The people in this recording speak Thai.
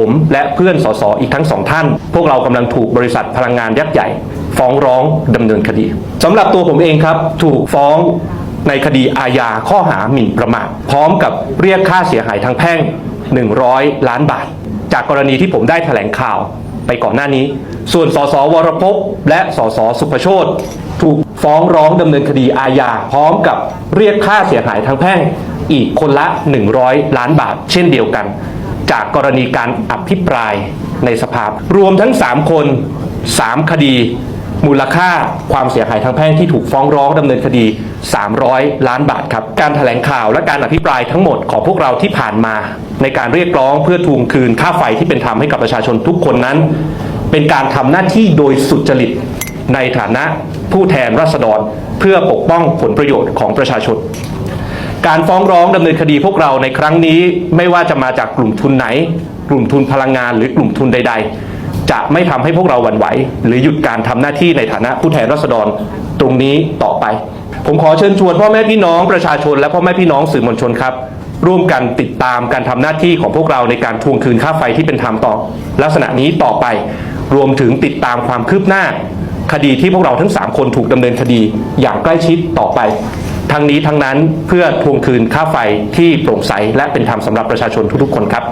ผมและเพื่อนสสอีกทั้งสองท่าน พวกเรากำลังถูกบริษัทพลังงานยักษ์ใหญ่ ฟ้องร้องดำเนินคดีสำหรับตัวผมเองครับถูกฟ้องในคดีอาญาข้อหาหมิ่นประมาทพร้อมกับเรียกค่าเสียหายทางแพ่ง 100 ล้านบาท จากกรณีที่ผมได้แถลงข่าวไปก่อนหน้านี้ ส่วนสสวรพพและสสสุภโชตถูกฟ้องร้องดำเนินคดีอาญาพร้อมกับเรียกค่าเสียหายทางแพ่งอีกคนละ 100 ล้านบาท เช่นเดียวกัน จากกรณีการอภิปรายในสภารวมทั้ง 3 คน 3 คดี มูลค่าความเสียหายทางแพ่งที่ถูกฟ้องร้องดำเนินคดี 300 ล้านบาทครับ การถแถลงข่าวและการอภิปรายทั้งหมดของพวกเราที่ผ่านมา ในการเรียกร้องเพื่อทวงคืนค่าไฟที่เป็นธรรมให้กับประชาชนทุกคนนั้น เป็นการทำหน้าที่โดยสุจริตในฐานะผู้แทนราษฎรเพื่อปกป้องผลประโยชน์ของประชาชน การฟ้องร้องดำเนินคดีพวกเราในครั้งนี้ไม่ว่าจะมาจากกลุ่มทุนไหน กลุ่มทุนพลังงานหรือกลุ่มทุนใด ๆ จะไม่ทำให้พวกเราหวั่นไหว หรือหยุดการทำหน้าที่ในฐานะผู้แทนราษฎรตรงนี้ต่อไป ผมขอเชิญชวนพ่อแม่พี่น้องประชาชนและพ่อแม่พี่น้องสื่อมวลชนครับ ร่วมกันติดตามการทำหน้าที่ของพวกเราในการทวงคืนค่าไฟที่เป็นธรรมต่อ ลักษณะนี้ต่อไป รวมถึงติดตามความคืบหน้า คดีที่พวกเราทั้ง 3 คนถูกดำเนินคดีอย่างใกล้ชิดต่อไป ทั้งนี้ทั้งนั้นเพื่อทวงคืนค่าไฟที่โปร่งใสและเป็นธรรมสำหรับประชาชนทุกๆคนครับ